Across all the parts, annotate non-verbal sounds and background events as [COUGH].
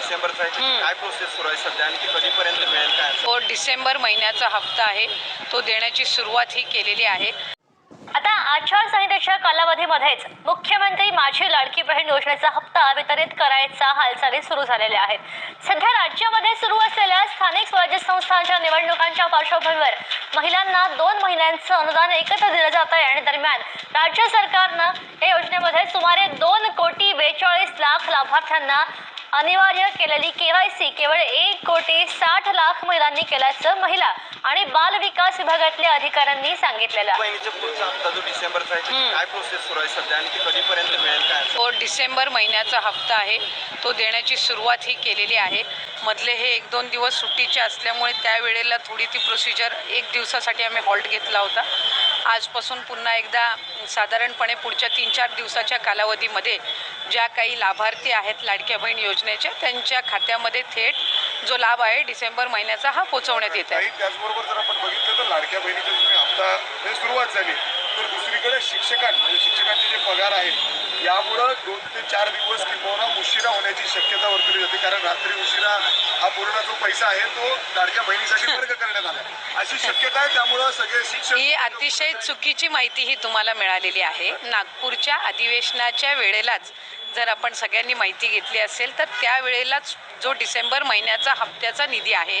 डिसेंबरचा आहे हम्म. काय प्रोसेस सुरू आहे सध्या आणि ती कधीपर्यंत मिळेल काय तो डिसेंबर महिन्याचा हप्ता आहे. तो देण्याची सुरुवात ही केलेली आहे. आता आचारसंहितेच्या कालावधीमध्येच मुख्यमंत्री माझी लाडकी बहीण योजनेचा हप्ता वितरित करायचा हालचाली सुरू झालेल्या आहेत. सध्या राज्यामध्ये सुरू असलेल्या स्थानिक स्वराज्य संस्थांच्या निवडणुकांच्या पार्श्वभूमीवर महिलांना दोन महिन्यांचं अनुदान एकत्र दिलं जात. आहे आणि दरम्यान राज्य सरकारनं या योजनेमध्ये सुमारे दोन कोटी बेचाळीस लाख लाभार्थ्यांना अनिवार्य केलेली केवायसी केवळ एक कोटी साठ लाख महिलांनी केल्याचं महिला आणि बाल विकास विभागातल्या अधिकाऱ्यांनी सांगितलेलं. आहे बहिणीचा पुढचा हप्ता जो डिसेंबरचा आहे त्याची हम्म. काय प्रोसेस सुरू आहे सध्या आणि ती कधीपर्यंत मिळेल काय तो डिसेंबर महिन्याचा हप्ता आहे. तो देण्याची सुरुवात ही केलेली आहे. मधले हे एक दोन दिवस सुट्टीचे असल्यामुळे त्यावेळेला थोडी ती प्रोसिजर एक दिवसासाठी आम्ही हॉल्ट घेतला होता. आजपासून पुन्हा एकदा साधारणपणे पुढच्या तीन चार दिवसाच्या कालावधीमध्ये ज्या काही लाभार्थी आहेत लाडक्या बहीण योजनेच्या त्यांच्या खात्यामध्ये थेट जो लाभ आहे डिसेंबर महिन्याचा हा पोचवण्यात येत आहे. त्याचबरोबर जर आपण बघितलं तर लाडक्या बहिणीच्या सुरुवात झाली. तर दुसरीकडे शिक्षकां म्हणजे शिक्षकांचे जे पगार आहेत यामुळं दोन ते चार दिवस किंवा उशिरा होण्याची शक्यता वर्तवली जाते कारण रात्री उशिरा हा पूर्ण जो पैसा आहे तो लाडक्या बहिणीसाठी [LAUGHS] वर्ग करण्यात आला. अशी शक्यता आहे त्यामुळं सगळे शिक्षक ही अतिशय चुकीची माहिती ही तुम्हाला मिळालेली आहे. नागपूरच्या अधिवेशनाच्या वेळेलाच जर आपण सगळ्यांनी माहिती घेतली असेल तर त्यावेळेलाच जो डिसेंबर महिन्याचा हप्त्याचा निधी आहे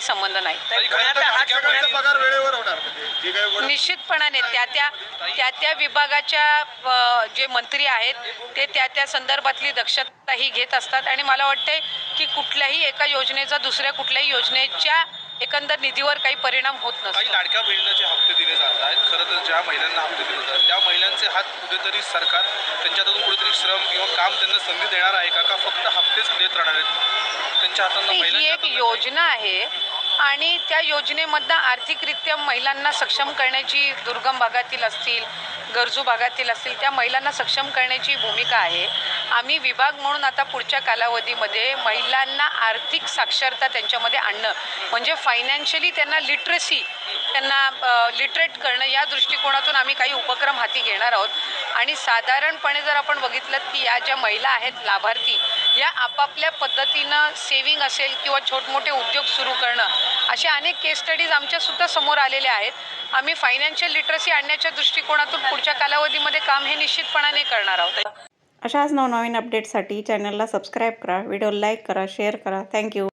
संबंध नाही. तर बहिणीचा काही निश्चितपणाने त्या त्या त्या त्या विभागाच्या जे मंत्री आहेत ते त्या त्या संदर्भातली दक्षता ही घेत असतात. आणि मला वाटतंय की कुठल्याही एका योजनेचा दुसऱ्या कुठल्याही योजनेच्या एकंदर निधीवर काही परिणाम होत काही नसतो. लाडक्या बहिणींना जे हप्ते दिले जात आहेत खरं तर ज्या महिलांना हप्ते हात कुठेतरी सरकार त्यांच्यातून कुठेतरी श्रम किंवा काम त्यांना संधी देणार आहे का? का फक्त हप्तेच देत राहणार आहेत? त्यांच्या हातांना ही महिलांच्या एक हातांना योजना आहे. आणि त्या योजनेमधनं आर्थिकरित्या महिलांना सक्षम करण्याची दुर्गम भागातील असतील गरजू भागातील असतील त्या महिलांना सक्षम करण्याची भूमिका आहे. आम्ही विभाग म्हणून आता पुढच्या कालावधीमध्ये महिलांना आर्थिक साक्षरता त्यांच्यामध्ये आणणं म्हणजे फायनान्शियली त्यांना लिटरसी त्यांना लिटरेट करणं या दृष्टिकोनातून आम्ही काही उपक्रम हाती घेणार आहोत. आणि साधारणपणे जर आपण बघितलं की या ज्या महिला आहेत लाभार्थी या आपापल्या पद्धतीनं सेविंग असेल किंवा छोटमोठे उद्योग सुरू करणं असे अनेक केस स्टडीज आमच्यासुद्धा समोर आलेले आहेत. आम्ही फायनान्शियल लिटरसी आणण्याच्या दृष्टिकोनातून पुढच्या कालावधीमध्ये काम हे निश्चितपणाने करणार आहोत. अशाच नवनवीन अपडेटसाठी चॅनलला सबस्क्राईब करा व्हिडिओ लाईक करा शेअर करा. Thank you